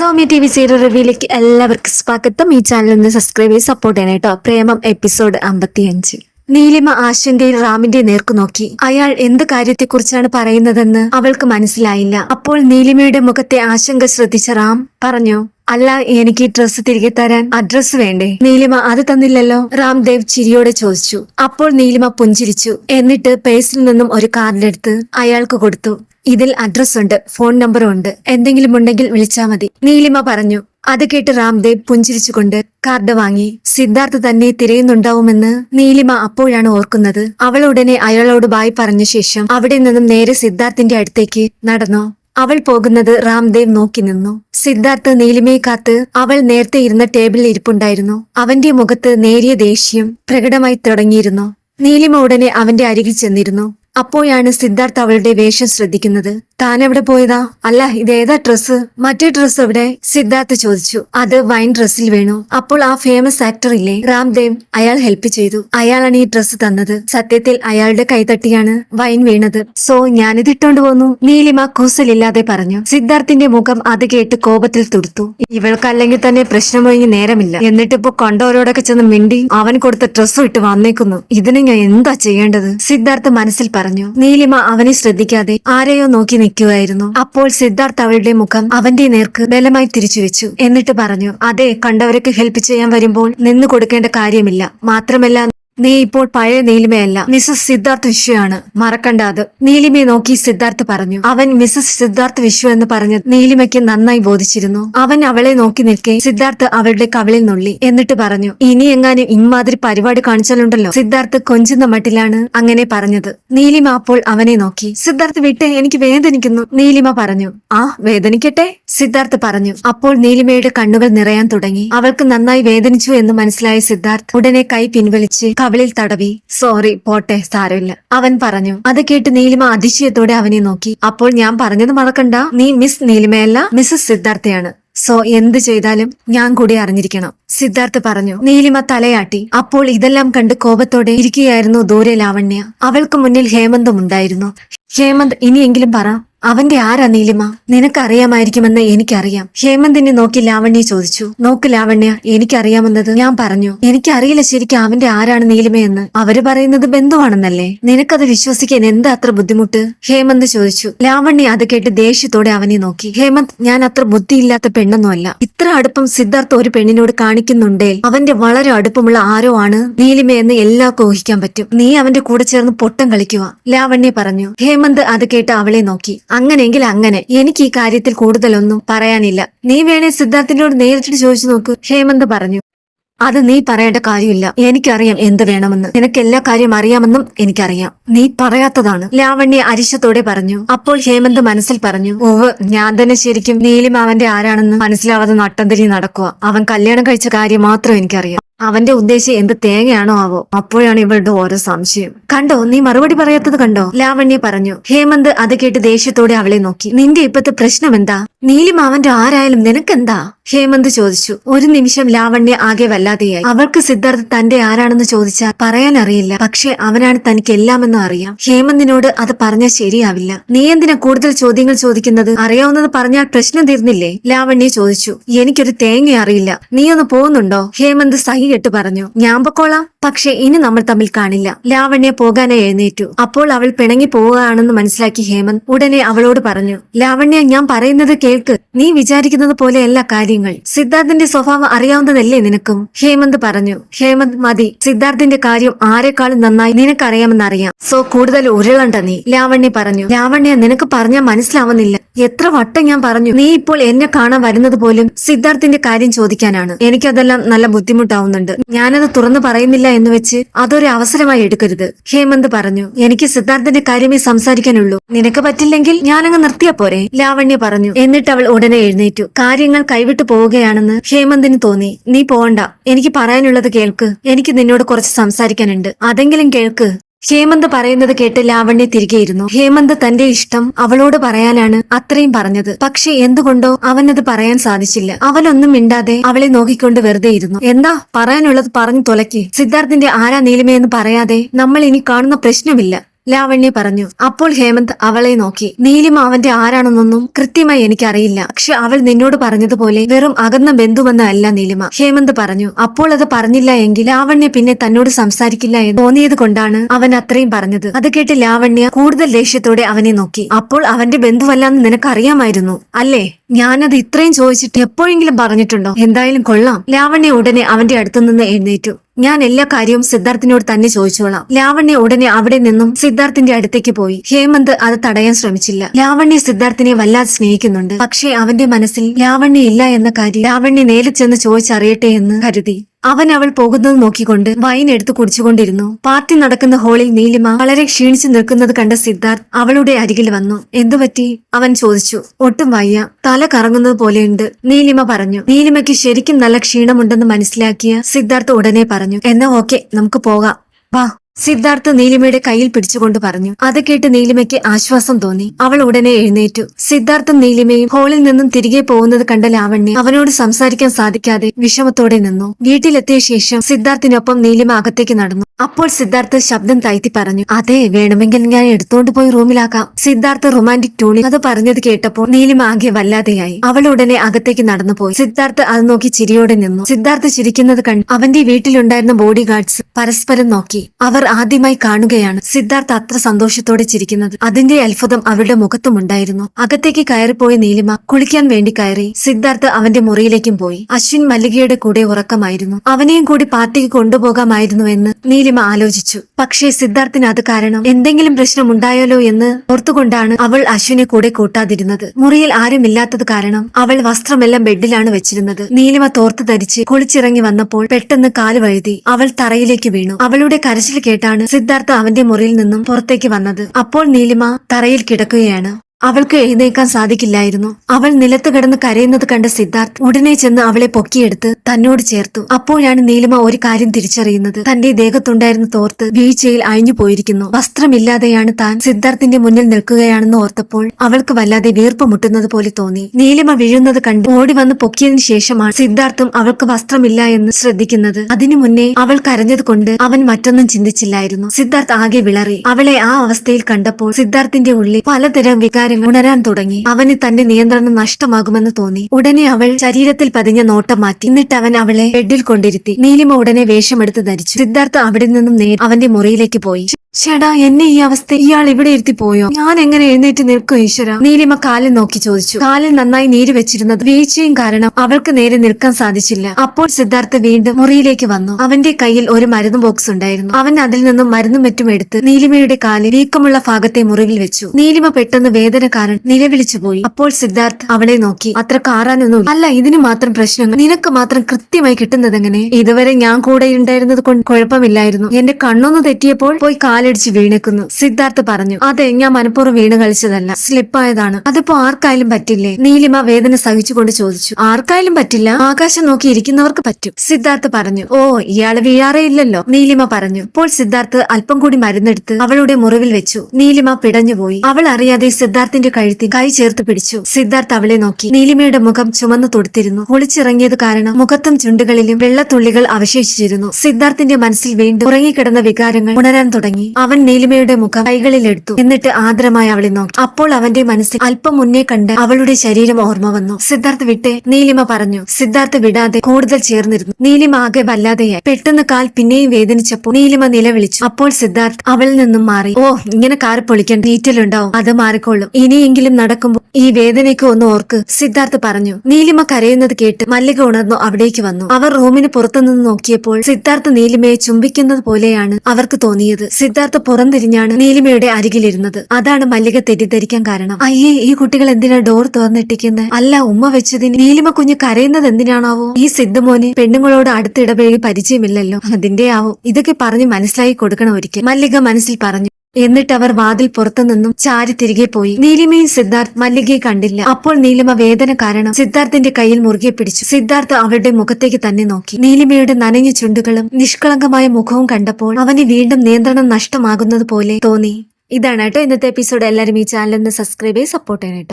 Soumya T V serial റിവ്യൂലേക്ക് എല്ലാവർക്കും സ്വാഗതം. ഈ ചാനൽ ഒന്ന് സബ്സ്ക്രൈബ് ചെയ്ത് സപ്പോർട്ട് ചെയ്യണം കേട്ടോ പ്രേമം എപ്പിസോഡ് അമ്പത്തിയഞ്ച്. നീലിമ ആശങ്കയിൽ റാമിന്റെ നേർക്കു നോക്കി. അയാൾ എന്ത് കാര്യത്തെക്കുറിച്ചാണ് പറയുന്നതെന്ന് അവൾക്ക് മനസ്സിലായില്ല. അപ്പോൾ നീലിമയുടെ മുഖത്തെ ആശങ്ക ശ്രദ്ധിച്ച റാം പറഞ്ഞു അല്ല എനിക്ക് ഈ ഡ്രസ്സ് തിരികെ തരാൻ അഡ്രസ് വേണ്ടേ? നീലിമ അത് തന്നില്ലല്ലോ. രാംദേവ് ചിരിയോടെ ചോദിച്ചു. അപ്പോൾ നീലിമ പുഞ്ചിരിച്ചു. എന്നിട്ട് പേഴ്സിൽ നിന്നും ഒരു കാർഡെടുത്ത് അയാൾക്ക് കൊടുത്തു. ഇതിൽ അഡ്രസ് ഉണ്ട് ഫോൺ നമ്പറും ഉണ്ട് എന്തെങ്കിലും ഉണ്ടെങ്കിൽ വിളിച്ചാ മതി. നീലിമ പറഞ്ഞു അത് കേട്ട് രാംദേവ് പുഞ്ചിരിച്ചുകൊണ്ട് കാർഡ് വാങ്ങി. സിദ്ധാർത്ഥ് തന്നെ തിരയുന്നുണ്ടാവുമെന്ന് നീലിമ അപ്പോഴാണ് ഓർക്കുന്നത്. അവൾ ഉടനെ അയാളോട് ബായ് പറഞ്ഞ ശേഷം അവിടെ നിന്നും നേരെ സിദ്ധാർത്ഥിന്റെ അടുത്തേക്ക് നടന്നു. അവൾ പോകുന്നത് രാംദേവ് നോക്കി നിന്നു. സിദ്ധാർത്ഥ് നീലിമയെ കാത്ത് അവൾ നേരത്തെ ഇരുന്ന ടേബിളിൽ ഇരിപ്പുണ്ടായിരുന്നു. അവന്റെ മുഖത്ത് നേരിയ ദേഷ്യം പ്രകടമായി തുടങ്ങിയിരുന്നു. നീലിമ ഉടനെ അവന്റെ അരികിൽ ചെന്നിരുന്നു. അപ്പോഴാണ് സിദ്ധാർത്ഥ് അവളുടെ വേഷം ശ്രദ്ധിക്കുന്നത്. താൻ എവിടെ പോയതാ? അല്ല ഇതേതാ ഡ്രസ്സ് മറ്റേ ഡ്രസ്സ് എവിടെ? സിദ്ധാർത്ഥ് ചോദിച്ചു. അത് വൈൻ ഡ്രസ്സിൽ വേണു? അപ്പോൾ ആ ഫേമസ് ആക്ടർ ഇല്ലേ? രാംദേവ് അയാൾ ഹെൽപ്പ് ചെയ്തു. അയാളാണ് ഈ ഡ്രസ്സ് തന്നത്. സത്യത്തിൽ അയാളുടെ കൈതട്ടിയാണ് വൈൻ വീണത്. സോ ഞാനിത് ഇട്ടോണ്ട് പോന്നു. നീലിമ കൂസലില്ലാതെ പറഞ്ഞു. സിദ്ധാർത്ഥിന്റെ മുഖം അത് കേട്ട് കോപത്തിൽ തുടുത്തു. ഇവൾക്കല്ലെങ്കിൽ തന്നെ പ്രശ്നമൊഴിഞ്ഞ് നേരമില്ല. എന്നിട്ടിപ്പോ കണ്ടവരോടൊക്കെ ചെന്ന് മിണ്ടി അവൻ കൊടുത്ത ഡ്രസ്സും ഇട്ട് വന്നേക്കുന്നു. ഇതിന് ഞാൻ എന്താ ചെയ്യേണ്ടത്? സിദ്ധാർത്ഥ് മനസ്സിൽ പറഞ്ഞു. നീലിമ അവനെ ശ്രദ്ധിക്കാതെ ആരെയോ നോക്കി നിൽക്കുകയായിരുന്നു. അപ്പോൾ സിദ്ധാർത്ഥ് അവളുടെ മുഖം അവന്റെ നേർക്ക് ബലമായി തിരിച്ചു വെച്ചു. എന്നിട്ട് പറഞ്ഞു അതെ കണ്ടവരൊക്കെ ഹെൽപ്പ് ചെയ്യാൻ വരുമ്പോൾ നിന്നു കൊടുക്കേണ്ട കാര്യമില്ല. മാത്രമല്ല നീ ഇപ്പോൾ പഴയ നീലിമയല്ല. മിസസ് സിദ്ധാർത്ഥ് വിശ്വയാണ്. മറക്കണ്ട അത്. നീലിമയെ നോക്കി സിദ്ധാർത്ഥ് പറഞ്ഞു. അവൻ മിസസ് സിദ്ധാർത്ഥ് വിശ്വ എന്ന് പറഞ്ഞ് നീലിമയ്ക്ക് നന്നായി ബോധിച്ചിരുന്നു. അവൻ അവളെ നോക്കി നിൽക്കെ സിദ്ധാർത്ഥ് അവളുടെ കവിളിൽ നുള്ളി. എന്നിട്ട് പറഞ്ഞു ഇനി എങ്ങാനും ഇമാതിരി പരിപാടി കാണിച്ചാലുണ്ടല്ലോ. സിദ്ധാർത്ഥ് കൊഞ്ചുന്ന മട്ടിലാണ് അങ്ങനെ പറഞ്ഞത്. നീലിമ അപ്പോൾ അവനെ നോക്കി. സിദ്ധാർത്ഥ് വിട്ടെ എനിക്ക് വേദനിക്കുന്നു. നീലിമ പറഞ്ഞു ആ വേദനിക്കട്ടെ. സിദ്ധാർത്ഥ് പറഞ്ഞു അപ്പോൾ നീലിമയുടെ കണ്ണുകൾ നിറയാൻ തുടങ്ങി. അവൾക്ക് നന്നായി വേദനിച്ചു എന്ന് മനസ്സിലായ സിദ്ധാർത്ഥ് ഉടനെ കൈ പിൻവലിച്ച് കവിളിൽ തടവി സോറി പോട്ടെ സാരമില്ല. അവൻ പറഞ്ഞു അത് കേട്ട് നീലിമ അതിശയത്തോടെ അവനെ നോക്കി. അപ്പോൾ ഞാൻ പറഞ്ഞത് മറക്കണ്ട. നീ മിസ് നീലിമയല്ല മിസ്സസ് സിദ്ധാർത്ഥയാണ്. സോ എന്ത് ചെയ്താലും ഞാൻ കൂടി അറിഞ്ഞിരിക്കണം. സിദ്ധാർത്ഥ് പറഞ്ഞു നീലിമ തലയാട്ടി. അപ്പോൾ ഇതെല്ലാം കണ്ട് കോപത്തോടെ ഇരിക്കുകയായിരുന്നു ദൂരെ ലാവണ്യ. അവൾക്ക് മുന്നിൽ ഹേമന്തും ഉണ്ടായിരുന്നു. ഹേമന്ത് ഇനിയെങ്കിലും പറ. അവന്റെ ആരാ നീലിമ? നിനക്കറിയാമായിരിക്കുമെന്ന് എനിക്കറിയാം. ഹേമന്തിനെ നോക്കി ലാവണ്യ ചോദിച്ചു. നോക്ക് ലാവണ്യ എനിക്കറിയാമെന്നത് ഞാൻ പറഞ്ഞു. എനിക്കറിയില്ല ശരിക്കും അവന്റെ ആരാണ് നീലിമയെന്ന്. അവർ പറയുന്നത് ബന്ധുവാണെന്നല്ലേ? നിനക്കത് വിശ്വസിക്കാൻ എന്താ അത്ര ബുദ്ധിമുട്ട്? ഹേമന്ത് ചോദിച്ചു. ലാവണ്യ അത് കേട്ട് ദേഷ്യത്തോടെ അവനെ നോക്കി. ഹേമന്ത് ഞാൻ അത്ര ബുദ്ധിയില്ലാത്ത പെണ്ണൊന്നുമല്ല. ഇത്ര അടുപ്പം സിദ്ധാർത്ഥ ഒരു പെണ്ണിനോട് കാണിക്കുന്നുണ്ടേ? അവന്റെ വളരെ അടുപ്പമുള്ള ആരോ ആണ് നീലിമയെന്ന് എല്ലാവർക്കും ഊഹിക്കാൻ പറ്റും. നീ അവന്റെ കൂടെ ചേർന്ന് പൊട്ടം കളിക്കുക. ലാവണ്യ പറഞ്ഞു. ഹേമന്ത് അത് കേട്ട് അവളെ നോക്കി. അങ്ങനെയെങ്കിൽ അങ്ങനെ. എനിക്ക് ഈ കാര്യത്തിൽ കൂടുതലൊന്നും പറയാനില്ല. നീ വേണേ സിദ്ധാർത്ഥിനോട് നേരിട്ട് ചോദിച്ചു നോക്കൂ. ഹേമന്ത് പറഞ്ഞു. അത് നീ പറയേണ്ട കാര്യമില്ല. എനിക്കറിയാം എന്ത് വേണമെന്ന്. നിനക്ക് എല്ലാ കാര്യം അറിയാമെന്നും എനിക്കറിയാം. നീ പറയാത്തതാണ്. ലാവണ്യ അരിശത്തോടെ പറഞ്ഞു. അപ്പോൾ ഹേമന്ത് മനസ്സിൽ പറഞ്ഞു. ഓവ് ഞാൻ തന്നെ ശരിക്കും നീലിമാവന്റെ ആരാണെന്ന് മനസ്സിലാവാതെ നട്ടംതിരി നടക്കുക. അവൻ കല്യാണം കഴിച്ച കാര്യം മാത്രം എനിക്കറിയാം. അവന്റെ ഉദ്ദേശം എന്ത് തേങ്ങയാണോ ആവോ? അപ്പോഴാണ് ഇവളുടെ ഓരോ സംശയം. കണ്ടോ നീ മറുപടി പറയാത്തത് കണ്ടോ? ലാവണ്യ പറഞ്ഞു. ഹേമന്ത് അത് കേട്ട് ദേഷ്യത്തോടെ അവളെ നോക്കി. നിന്റെ ഇപ്പത്തെ പ്രശ്നം എന്താ? നീലിമ അവന്റെ ആരായാലും നിനക്കെന്താ? ഹേമന്ത് ചോദിച്ചു. ഒരു നിമിഷം ലാവണ്യ ആകെ വല്ലാതെയായി. അവൾക്ക് സിദ്ധാർത്ഥ് തന്റെ ആരാണെന്ന് ചോദിച്ചാൽ പറയാൻ അറിയില്ല. പക്ഷെ അവനാണ് തനിക്ക് എല്ലാമെന്നും അറിയാം. ഹേമന്തിനോട് അത് പറഞ്ഞാൽ ശരിയാവില്ല. നീ എന്തിനാ കൂടുതൽ ചോദ്യങ്ങൾ ചോദിക്കുന്നത്? അറിയാവുന്നത് പറഞ്ഞാൽ പ്രശ്നം തീർന്നില്ലേ? ലാവണ്യ ചോദിച്ചു. എനിക്കൊരു തേങ്ങ അറിയില്ല. നീ ഒന്ന് പോകുന്നുണ്ടോ? ഹേമന്ത് സഹി കെട്ട് പറഞ്ഞു. ഞാൻ പൊക്കോളാം പക്ഷെ ഇനി നമ്മൾ തമ്മിൽ കാണില്ല. ലാവണ്യ പോകാനായി എഴുന്നേറ്റു. അപ്പോൾ അവൾ പിണങ്ങി പോവുകയാണെന്ന് മനസ്സിലാക്കി ഹേമന്ത് ഉടനെ അവളോട് പറഞ്ഞു ലാവണ്യ ഞാൻ പറയുന്നത് കേൾക്ക്. നീ വിചാരിക്കുന്നത് പോലെയല്ല കാര്യങ്ങൾ. സിദ്ധാർത്ഥിന്റെ സ്വഭാവം അറിയാവുന്നതല്ലേ നിനക്കും? ഹേമന്ത് പറഞ്ഞു ഹേമന്ത് മതി. സിദ്ധാർത്ഥിന്റെ കാര്യം ആരെക്കാളും നന്നായി നിനക്കറിയാമെന്നറിയാം. സോ കൂടുതൽ ഉരുളണ്ട നീ. ലാവണ്യ പറഞ്ഞു ലാവണ്യ നിനക്ക് പറഞ്ഞാൽ മനസ്സിലാവുന്നില്ല. എത്ര വട്ടം ഞാൻ പറഞ്ഞു നീ ഇപ്പോൾ എന്നെ കാണാൻ വരുന്നത് പോലും സിദ്ധാർത്ഥിന്റെ കാര്യം ചോദിക്കാനാണ്. എനിക്കതെല്ലാം നല്ല ബുദ്ധിമുട്ടാവുന്നുണ്ട്. ഞാനത് തുറന്നു പറയുന്നില്ല എന്ന് വെച്ച് അതൊരു അവസരമായി എടുക്കരുത്. ഹേമന്ത് പറഞ്ഞു എനിക്ക് സിദ്ധാർത്ഥന്റെ കാര്യമേ സംസാരിക്കാനുള്ളൂ. നിനക്ക് പറ്റില്ലെങ്കിൽ ഞാനങ്ങ് നിർത്തിയാ പോരെ ലാവണ്യ പറഞ്ഞു. എന്നിട്ട് അവൾ ഉടനെ എഴുന്നേറ്റു. കാര്യങ്ങൾ കൈവിട്ടു പോവുകയാണെന്ന് ഹേമന്തിന് തോന്നി. നീ പോണ്ട. എനിക്ക് പറയാനുള്ളത് കേൾക്ക്. എനിക്ക് നിന്നോട് കുറച്ച് സംസാരിക്കാനുണ്ട്. അതെങ്കിലും കേൾക്ക്. ഹേമന്ത് പറയുന്നത് കേട്ട് ലാവണ്യ തിരികെയിരുന്നു ഹേമന്ത് തന്റെ ഇഷ്ടം അവളോട് പറയാനാണ് അത്രയും പറഞ്ഞത്. പക്ഷെ എന്തുകൊണ്ടോ അവനത് പറയാൻ സാധിച്ചില്ല. അവനൊന്നും മിണ്ടാതെ അവളെ നോക്കിക്കൊണ്ട് വെറുതെ ഇരുന്നു. എന്താ പറയാനുള്ളത് പറഞ്ഞു തുലക്കി. സിദ്ധാർത്ഥിന്റെ ആരാ നീലിമയെന്ന് പറയാതെ നമ്മൾ ഇനി കാണുന്ന പ്രശ്നമില്ല. ലാവണ്യ പറഞ്ഞു അപ്പോൾ ഹേമന്ത് അവളെ നോക്കി. നീലിമ അവന്റെ ആരാണെന്നൊന്നും കൃത്യമായി എനിക്കറിയില്ല. പക്ഷെ അവൾ നിന്നോട് പറഞ്ഞതുപോലെ വെറും അകന്ന ബന്ധുവെന്നല്ല നീലിമ. ഹേമന്ത് പറഞ്ഞു അപ്പോൾ അത് പറഞ്ഞില്ല എങ്കിൽ ലാവണ്യ പിന്നെ തന്നോട് സംസാരിക്കില്ല എന്ന് തോന്നിയത് കൊണ്ടാണ് അവൻ അത്രയും പറഞ്ഞത്. അത് കേട്ട് ലാവണ്യ കൂടുതൽ ദേഷ്യത്തോടെ അവനെ നോക്കി. അപ്പോൾ അവന്റെ ബന്ധുവല്ലാന്ന് നിനക്കറിയാമായിരുന്നു അല്ലേ? ഞാനത് ഇത്രയും ചോദിച്ചിട്ട് എപ്പോഴെങ്കിലും പറഞ്ഞിട്ടുണ്ടോ? എന്തായാലും കൊള്ളാം. ലാവണ്യ ഉടനെ അവന്റെ അടുത്തുനിന്ന് എഴുന്നേറ്റു. ഞാൻ എല്ലാ കാര്യവും സിദ്ധാർത്ഥിനോട് തന്നെ ചോദിച്ചോളാം. ലാവണ്യ ഉടനെ അവിടെ നിന്നും സിദ്ധാർത്ഥിന്റെ അടുത്തേക്ക് പോയി. ഹേമന്ത് അത് തടയാൻ ശ്രമിച്ചില്ല. ലാവണ്യ സിദ്ധാർത്ഥിനെ വല്ലാതെ സ്നേഹിക്കുന്നുണ്ട്. പക്ഷേ അവന്റെ മനസ്സിൽ ലാവണ്യ ഇല്ല എന്ന കാര്യം ലാവണ്യ നേരിൽ ചെന്ന് ചോദിച്ചറിയട്ടെ എന്ന് കരുതി. അവൻ അവൾ പോകുന്നത് നോക്കിക്കൊണ്ട് വൈൻ എടുത്തു കുടിച്ചുകൊണ്ടിരുന്നു. പാർട്ടി നടക്കുന്ന ഹാളിൽ നീലിമ വളരെ ക്ഷീണിച്ചു നിൽക്കുന്നത് കണ്ട സിദ്ധാർത്ഥ് അവളുടെ അരികിൽ വന്നു. എന്തുപറ്റി? അവൻ ചോദിച്ചു. ഒട്ടും വയ്യ. തല കറങ്ങുന്നത് പോലെയുണ്ട് നീലിമ പറഞ്ഞു. നീലിമയ്ക്ക് ശരിക്കും നല്ല ക്ഷീണമുണ്ടെന്ന് മനസ്സിലാക്കിയ സിദ്ധാർത്ഥ് ഉടനെ പറഞ്ഞു. എന്നാ ഓക്കെ നമുക്ക് പോകാം. വാ. സിദ്ധാർത്ഥ് നീലിമയുടെ കയ്യിൽ പിടിച്ചുകൊണ്ട് പറഞ്ഞു. അത് കേട്ട് നീലിമയ്ക്ക് ആശ്വാസം തോന്നി. അവൾ ഉടനെ എഴുന്നേറ്റു. സിദ്ധാർത്ഥും നീലിമയും ഹോളിൽ നിന്നും തിരികെ പോകുന്നത് കണ്ട ലാവണ്യ അവനോട് സംസാരിക്കാൻ സാധിക്കാതെ വിഷമത്തോടെ നിന്നു. വീട്ടിലെത്തിയ ശേഷം സിദ്ധാർത്ഥിനൊപ്പം നീലിമ അകത്തേക്ക് നടന്നു. അപ്പോൾ സിദ്ധാർത്ഥ് ശബ്ദം താഴ്ത്തി പറഞ്ഞു അതെ വേണമെങ്കിൽ ഞാൻ എടുത്തോണ്ട് പോയി റൂമിലാക്കാം. സിദ്ധാർത്ഥ് റൊമാന്റിക് ടൂണിൽ അത് പറഞ്ഞത് കേട്ടപ്പോൾ നീലിമ ആകെ വല്ലാതെയായി. അവൾ ഉടനെ അകത്തേക്ക് നടന്നു പോയി സിദ്ധാർത്ഥ് അത് നോക്കി ചിരിയോടെ നിന്നു. സിദ്ധാർത്ഥ് ചിരിക്കുന്നത് കണ്ട് അവന്റെ വീട്ടിലുണ്ടായിരുന്ന ബോഡി ഗാർഡ്സ് പരസ്പരം നോക്കി. അവർ ആദ്യമായി കാണുകയാണ്. സിദ്ധാർത്ഥ് അത്ര സന്തോഷത്തോടെ ചിരിക്കുന്നത്. അതിന്റെ അത്ഭുതം മുഖത്തും ഉണ്ടായിരുന്നു. അകത്തേക്ക് കയറിപ്പോയ നീലിമ കുളിക്കാൻ വേണ്ടി കയറി. സിദ്ധാർത്ഥ് അവന്റെ മുറിയിലേക്കും പോയി. അശ്വിൻ മല്ലികയുടെ കൂടെ ഉറക്കമായിരുന്നു. അവനെയും കൂടി പാർട്ടിക്ക് കൊണ്ടുപോകാമായിരുന്നുവെന്ന് നീലിമ ആലോചിച്ചു. പക്ഷേ സിദ്ധാർത്ഥിന് അത് കാരണം എന്തെങ്കിലും പ്രശ്നം ഉണ്ടായാലോ എന്ന് ഓർത്തുകൊണ്ടാണ് അവൾ അശ്വിനെ കൂടെ കൂട്ടാതിരുന്നത്. മുറിയിൽ ആരുമില്ലാത്തത് കാരണം അവൾ വസ്ത്രമെല്ലാം ബെഡിലാണ് വെച്ചിരുന്നത്. നീലിമ തോർത്ത് ധരിച്ച് കുളിച്ചിറങ്ങി വന്നപ്പോൾ പെട്ടെന്ന് കാൽ വഴുതി അവൾ തറയിലേക്ക് വീണു. അവളുടെ കരച്ചിൽ കേട്ടാണ് സിദ്ധാർത്ഥ അവന്റെ മുറിയിൽ നിന്നും പുറത്തേക്ക് വന്നത്. അപ്പോൾ നീലിമ തറയിൽ കിടക്കുകയാണ്. അവൾക്ക് എഴുന്നേക്കാൻ സാധിക്കില്ലായിരുന്നു. അവൾ നിലത്ത് കിടന്ന് കരയുന്നത് കണ്ട സിദ്ധാർത്ഥ് ഉടനെ ചെന്ന് അവളെ പൊക്കിയെടുത്ത് തന്നോട് ചേർത്തു. അപ്പോഴാണ് നീലിമ ഒരു കാര്യം തിരിച്ചറിയുന്നത്. തന്റെ ദേഹത്തുണ്ടായിരുന്ന തോർത്ത് വീഴ്ചയിൽ അഴിഞ്ഞു പോയിരിക്കുന്നു. വസ്ത്രമില്ലാതെയാണ് താൻ സിദ്ധാർത്ഥിന്റെ മുന്നിൽ നിൽക്കുകയാണെന്ന് ഓർത്തപ്പോൾ അവൾക്ക് വല്ലാതെ വീർപ്പ് മുട്ടുന്നത് പോലെ തോന്നി. നീലിമ വീഴുന്നത് കണ്ട് ഓടി വന്ന് പൊക്കിയതിനു ശേഷമാണ് സിദ്ധാർത്ഥും അവൾക്ക് വസ്ത്രമില്ല എന്ന് ശ്രദ്ധിക്കുന്നത്. അതിനു മുന്നേ അവൾ കരഞ്ഞത് കൊണ്ട് അവൻ മറ്റൊന്നും ചിന്തിച്ചില്ലായിരുന്നു. സിദ്ധാർത്ഥ് ആകെ വിളറി. അവളെ ആ അവസ്ഥയിൽ കണ്ടപ്പോൾ സിദ്ധാർത്ഥിന്റെ ഉള്ളിൽ പലതരം വികാരങ്ങൾ ഉണരാൻ തുടങ്ങി. അവന് തന്റെ നിയന്ത്രണം നഷ്ടമാകുമെന്ന് തോന്നി. ഉടനെ അവൾ ശരീരത്തിൽ പതിഞ്ഞ നോട്ടം മാറ്റി. എന്നിട്ട് അവൻ അവളെ ബെഡിൽ കൊണ്ടിരുത്തി. നീലിമ ഉടനെ വേഷമെടുത്ത് ധരിച്ചു. സിദ്ധാർത്ഥ അവിടെ നിന്നും നേരി അവന്റെ മുറിയിലേക്ക് പോയി. ചേടാ എന്നെ ഈ അവസ്ഥ ഇയാൾ ഇവിടെ ഇരുത്തി പോയോ? ഞാൻ എങ്ങനെ എഴുന്നേറ്റ് നിൽക്കും ഈശ്വര? നീലിമ കാലിൽ നോക്കി ചോദിച്ചു. കാലിൽ നന്നായി നീര് വെച്ചിരുന്നത് വീഴ്ചയും കാരണം അവൾക്ക് നേരെ നിൽക്കാൻ സാധിച്ചില്ല. അപ്പോൾ സിദ്ധാർത്ഥ വീണ്ടും മുറിയിലേക്ക് വന്നു. അവന്റെ കയ്യിൽ ഒരു മരുന്ന് ബോക്സ് ഉണ്ടായിരുന്നു. അവൻ അതിൽ നിന്നും മരുന്നും മറ്റും എടുത്ത് നീലിമയുടെ കാലിൽ വീക്കമുള്ള ഭാഗത്തെ മുറിവിൽ വെച്ചു. നീലിമ പെട്ടെന്ന് വേദന കാരണം നിലവിളിച്ചു പോയി. അപ്പോൾ സിദ്ധാർത്ഥ് അവളെ നോക്കി. അത്ര കാറാനൊന്നും അല്ല ഇതിന് മാത്രം പ്രശ്നങ്ങൾ. നിനക്ക് മാത്രം കൃത്യമായി കിട്ടുന്നത് എങ്ങനെ ഇതുവരെ ഞാൻ കൂടെ ഉണ്ടായിരുന്നത് കൊണ്ട് കുഴപ്പമില്ലായിരുന്നു. എന്റെ കണ്ണൊന്ന് തെറ്റിയപ്പോൾ പോയി കാലടിച്ച് വീണേക്കുന്നു. സിദ്ധാർത്ഥ് പറഞ്ഞു അതെ ഞാൻ മനഃപൂർവം വീണ് കളിച്ചതല്ല. സ്ലിപ്പായതാണ്. അതിപ്പോ ആർക്കായാലും പറ്റില്ലേ? നീലിമ വേദന സഹിച്ചുകൊണ്ട് ചോദിച്ചു ആർക്കായാലും പറ്റില്ല. ആകാശം നോക്കി ഇരിക്കുന്നവർക്ക് പറ്റും. സിദ്ധാർത്ഥ് പറഞ്ഞു ഓ ഇയാൾ വീഴാറേ ഇല്ലല്ലോ നീലിമ പറഞ്ഞു ഇപ്പോൾ സിദ്ധാർത്ഥ് അല്പം കൂടി മരുന്നെടുത്ത് അവളുടെ മുറിവിൽ വെച്ചു. നീലിമ പിടഞ്ഞുപോയി അവൾ അറിയാതെ സിദ്ധാർത്ഥിന്റെ കഴുത്തിൽ കൈ ചേർത്ത് പിടിച്ചു. സിദ്ധാർത്ഥ് അവളെ നോക്കി. നീലിമയുടെ മുഖം ചുമന്നു തൊടുത്തിരുന്നു. കുളിച്ചിറങ്ങിയത് കാരണം മുഖത്തും ചുണ്ടുകളിലും വെള്ളത്തുള്ളികൾ അവശേഷിച്ചിരുന്നു. സിദ്ധാർത്ഥിന്റെ മനസ്സിൽ വീണ്ടും ഉറങ്ങിക്കിടന്ന വികാരങ്ങൾ ഉണരാൻ തുടങ്ങി. അവൻ നീലിമയുടെ മുഖം കൈകളിൽ എടുത്തു. എന്നിട്ട് ആദരമായി അവളെ നോക്കി. അപ്പോൾ അവന്റെ മനസ്സിൽ അല്പം മുന്നേ കണ്ട് അവളുടെ ശരീരം ഓർമ്മ വന്നു. സിദ്ധാർത്ഥ് വിട്ടെ നീലിമ പറഞ്ഞു സിദ്ധാർത്ഥ് വിടാതെ കൂടുതൽ ചേർന്നിരുന്നു. നീലിമ ആകെ വല്ലാതെയായി. പെട്ടെന്ന് കാൽ പിന്നെയും വേദനിച്ചപ്പോൾ നീലിമ നിലവിളിച്ചു. അപ്പോൾ സിദ്ധാർത്ഥ് അവളിൽ നിന്നും മാറി ഓ ഇങ്ങനെ കാർ പൊളിക്കാൻ നീറ്റലുണ്ടാവും അത് മാറിക്കൊള്ളും ഇനിയെങ്കിലും നടക്കുമ്പോൾ ഈ വേദനയ്ക്ക് ഒന്ന് ഓർക്ക് സിദ്ധാർത്ഥ് പറഞ്ഞു. നീലിമ കരയുന്നത് കേട്ട് മല്ലിക ഉണർന്നു അവിടേക്ക് വന്നു. അവർ റൂമിന് പുറത്തുനിന്ന് നോക്കിയപ്പോൾ സിദ്ധാർത്ഥ് നീലിമയെ ചുംബിക്കുന്നത് പോലെയാണ് അവർക്ക് തോന്നിയത്. സിദ്ധാർത്ഥ് പുറംതിരിഞ്ഞാണ് നീലിമയുടെ അരികിലിരുന്നത്. അതാണ് മല്ലിക തെറ്റിദ്ധരിക്കാൻ കാരണം. അയ്യേ ഈ കുട്ടികൾ എന്തിനാ ഡോർ തുറന്നിട്ടിക്കുന്നത് അല്ല ഉമ്മ വെച്ചതിന് നീലിമ കുഞ്ഞ് കരയുന്നത് എന്തിനാണാവോ? ഈ സിദ്ധമോന് പെണ്ണുങ്ങളോട് അടുത്തിടപഴകി പരിചയമില്ലല്ലോ. അതിന്റെ ആവും ഇതൊക്കെ പറഞ്ഞ് മനസ്സിലാക്കി കൊടുക്കണം ഒരിക്കൽ. മല്ലിക മനസ്സിൽ പറഞ്ഞു. എന്നിട്ട് അവർ വാതിൽ പുറത്തുനിന്നും ചാരി തിരികെ പോയി. നീലിമയും സിദ്ധാർത്ഥ് മല്ലികയെ കണ്ടില്ല. അപ്പോൾ നീലിമ വേദന കാരണം സിദ്ധാർത്ഥിന്റെ കയ്യിൽ മുറുകെ പിടിച്ചു. സിദ്ധാർത്ഥ് അവരുടെ മുഖത്തേക്ക് തന്നെ നോക്കി. നീലിമയുടെ നനഞ്ഞ ചുണ്ടുകളും നിഷ്കളങ്കമായ മുഖവും കണ്ടപ്പോൾ അവന് വീണ്ടും നിയന്ത്രണം നഷ്ടമാകുന്നത് പോലെ തോന്നി. ഇതാണ് കേട്ടോ ഇന്നത്തെ എപ്പിസോഡ്. എല്ലാവരും ഈ ചാനൽ ഒന്ന് സബ്സ്ക്രൈബ് ചെയ്ത് സപ്പോർട്ട് ചെയ്യണം കേട്ടോ